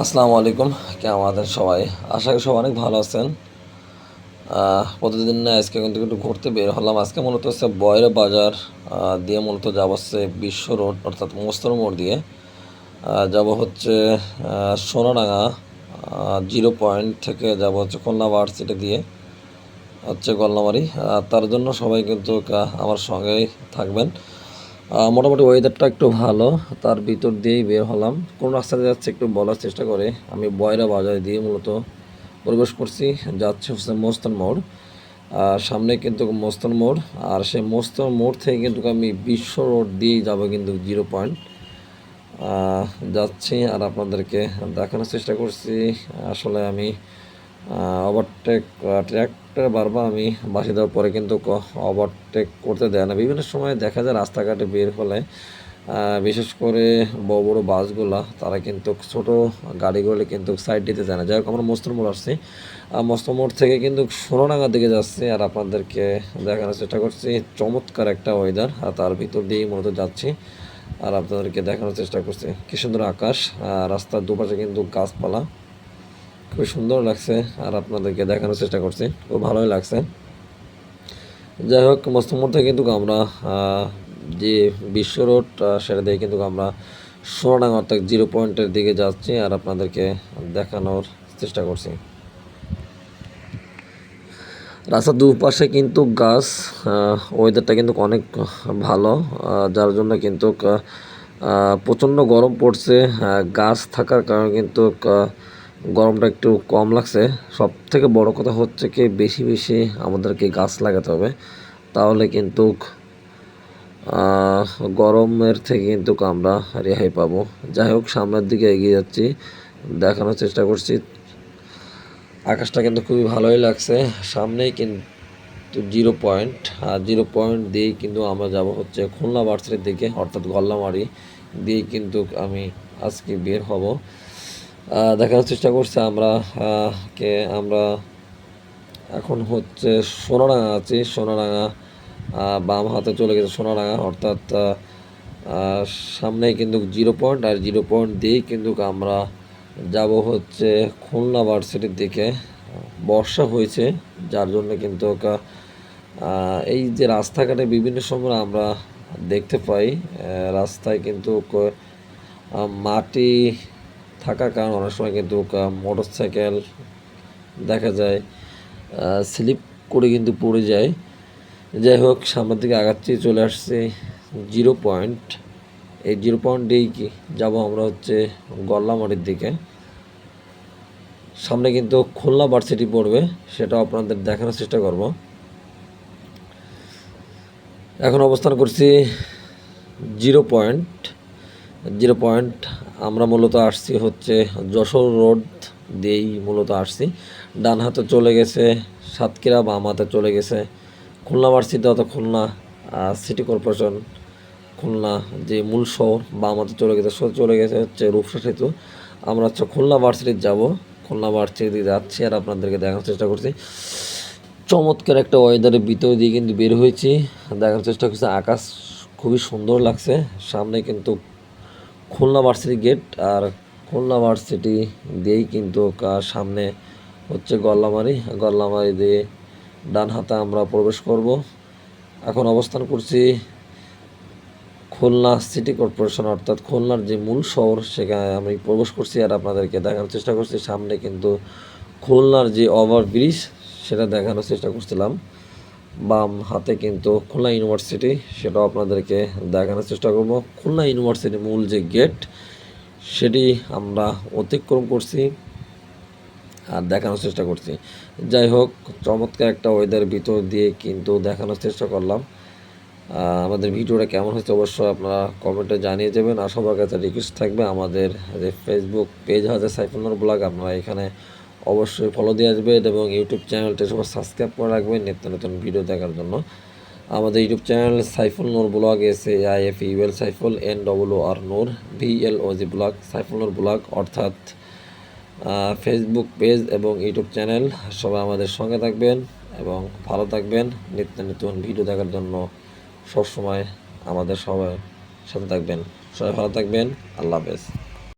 আসসালামু আলাইকুম। কেমন আছেন সবাই? আশা করি সবাই অনেক ভালো আছেন। প্রতিদিন না আজকে কিন্তু একটু ঘুরতে বের হলাম। আজকে মূলত হচ্ছে বয়রা বাজার দিয়ে মূলত যাব হচ্ছে বিশ্ব রোড, অর্থাৎ মোস্তর মোড় দিয়ে। যাব হচ্ছে সোনাডাঙ্গা জিরো পয়েন্ট থেকে যাব হচ্ছে খুলনা ভার্সিটি দিয়ে হচ্ছে গল্লামারি তার জন্য সবাই কিন্তু আমার সঙ্গেই থাকবেন। মোটামুটি ওয়েদারটা একটু ভালো, তার ভিতর দিয়েই বের হলাম। কোন রাস্তাতে যাচ্ছে একটু বলার চেষ্টা করে। আমি বয়রা বাজার দিয়ে মূলত প্রবেশ করছি, যাচ্ছে হচ্ছে মোস্তান মোড়। আর সামনে কিন্তু মোস্তান মোড়, আর সেই মোস্তান মোড় থেকে কিন্তু আমি বিশ্ব রোড দিয়েই যাব কিন্তু জিরো পয়েন্ট যাচ্ছি আর আপনাদেরকে দেখানোর চেষ্টা করছি। আসলে আমি ওভারটেক ট্র্যাকটা বারবার আমি বাসি দেওয়ার পরে কিন্তু ওভারটেক করতে দেয় না। বিভিন্ন সময় দেখা যায় রাস্তাঘাটে বের হলে বিশেষ করে বড় বড় বাসগুলা, তারা কিন্তু ছোট গাড়িগুলো কিন্তু সাইড দিতে চায় না। যাই হোক, আমরা মস্তর মোড় আসছি। আর মস্তর মোড় থেকে কিন্তু সোনাডাঙ্গার দিকে যাচ্ছি আর আপনাদেরকে দেখানোর চেষ্টা করছি। চমৎকার একটা ওয়েদার আর তার ভিতর দিয়েই মূলত যাচ্ছি। আর আপনাদেরকে দেখানোর চেষ্টা করছি। কি সুন্দর আকাশ রাস্তার দুপাশে কিন্তু গাছপালা। খুব সুন্দর লাগছে আর আপনাদেরকে দেখানোর চেষ্টা করছি। খুব ভালোই লাগছে। যাই হোক মস্তমোর থেকে কিন্তু আমরা যে বিশ্ব রোড সেটা দিয়ে কিন্তু আমরা সোনাডাঙ্গা অর্থাৎ জিরো পয়েন্টের দিকে যাচ্ছি আর আপনাদেরকে দেখানোর চেষ্টা করছি। রাস্তার দুপাশে কিন্তু গাছ ওয়েদারটা কিন্তু অনেক ভালো যার জন্য কিন্তু প্রচণ্ড গরম পড়ছে। গাছ থাকার কারণে কিন্তু গরমটা একটু কম লাগছে। সব থেকে বড় কথা হচ্ছে কি, বেশি বেশি আমাদেরকে গাছ লাগাতে হবে। তাহলে কিন্তু গরমের থেকে কিন্তু আমরা রেহাই পাবো। যাই হোক, সামনের দিকে এগিয়ে যাচ্ছি, দেখানোর চেষ্টা করছি। আকাশটা কিন্তু খুবই ভালোই লাগছে। সামনেই কিন্তু জিরো পয়েন্ট, আর জিরো পয়েন্ট দিয়েই কিন্তু আমরা যাব হচ্ছে খুলনা ভার্সিটির দিকে, অর্থাৎ গল্লামারি দিয়েই কিন্তু আমি আজকে বের হব। দেখার চেষ্টা করছি, আমরা কে, আমরা এখন হচ্ছে সোনাডাঙ্গা আছি সোনাডাঙ্গা বাম হাতে চলে গেছে সোনাডাঙ্গা অর্থাৎ সামনেই কিন্তু জিরো পয়েন্ট আর জিরো পয়েন্ট দিয়েই কিন্তু আমরা যাব হচ্ছে খুলনা ভার্সিটির দিকে। বর্ষা হয়েছে, যার জন্য কিন্তু এই যে রাস্তাঘাটে বিভিন্ন সময় আমরা দেখতে পাই রাস্তায় কিন্তু মাটি থাকার কারণে অনেক সময় কিন্তু মোটর সাইকেল দেখা যায় স্লিপ করে কিন্তু পড়ে যায়। যাই হোক, সামনের দিকে আগাচ্ছি, চলে আসছে জিরো পয়েন্ট। এই জিরো পয়েন্ট দিয়েই কি, যাব আমরা হচ্ছে গল্লামারির দিকে। সামনে কিন্তু খুলনা ভার্সিটি পড়বে সেটা আপনাদের দেখানোর চেষ্টা করব। এখন অবস্থান করছি জিরো পয়েন্ট জিরো পয়েন্ট আমরা মূলত আসছি হচ্ছে যশোর রোড দিয়েই মূলত আসছি। ডান হাতে চলে গেছে সাতক্ষীরা, বাম হাতে চলে গেছে খুলনা ভার্সিটি অত খুলনা সিটি কর্পোরেশন খুলনা, যে মূল শহর, বাম হাতে চলে গেছে চলে গেছে হচ্ছে রূপসা সেতু। আমরা হচ্ছে খুলনা ভার্সিটির যাব, খুলনা ভার্সিটি যাচ্ছি আর আপনাদেরকে দেখানোর চেষ্টা করছি। চমৎকার একটা ওয়েদারের ভিতর দিয়ে কিন্তু বের হয়েছি দেখার চেষ্টা করছি। আকাশ খুবই সুন্দর লাগছে, সামনে কিন্তু খুলনা ভার্সিটি গেট আর খুলনা ভার্সিটি দিয়েই কিন্তু সামনে হচ্ছে গল্লামারি। গল্লামারি দিয়ে ডান হাতে আমরা প্রবেশ করব। এখন অবস্থান করছি খুলনা সিটি কর্পোরেশন, অর্থাৎ খুলনার যে মূল শহর, সেখানে আমি প্রবেশ করছি আর আপনাদেরকে দেখানোর চেষ্টা করছি। সামনে কিন্তু খুলনার যে ওভার ব্রিজ সেটা দেখানোর চেষ্টা করছিলাম। বাম হাতে কিন্তু খুলনা ইউনিভার্সিটি, সেটাও আপনাদেরকে দেখানোর চেষ্টা করব। খুলনা ইউনিভার্সিটির মূল যে গেট, সেটি আমরা অতিক্রম করছি আর দেখানোর চেষ্টা করছি। যাই হোক, চমৎকার একটা ওয়েদার ভিতর দিয়ে কিন্তু দেখানোর চেষ্টা করলাম। আমাদের ভিডিওটা কেমন হয়েছে অবশ্যই আপনারা কমেন্টে জানিয়ে দেবেন। আর সবার কাছে রিকোয়েস্ট থাকবে। আমাদের যে ফেসবুক পেজ আছে সাইফুলনার ব্লগ, আপনারা এখানে অবশ্যই ফলো দিয়ে আসবেন এবং ইউটিউব চ্যানেলটা সবাই সাবস্ক্রাইব করে রাখবেন নিত্য নতুন ভিডিও দেখার জন্য। আমাদের YouTube channel Saiful Noor vlog S A I F U L Saiful N double R Noor V L O G vlog, Saiful Noor vlog, অর্থাৎ ফেসবুক পেজ এবং ইউটিউব চ্যানেল সবাই আমাদের সঙ্গে থাকবেন এবং ভালো থাকবেন। নিত্য নতুন ভিডিও দেখার জন্য সবসময় আমাদের সবাই সাথে থাকবেন। সবাই ভালো থাকবেন। আল্লাহ হাফেজ।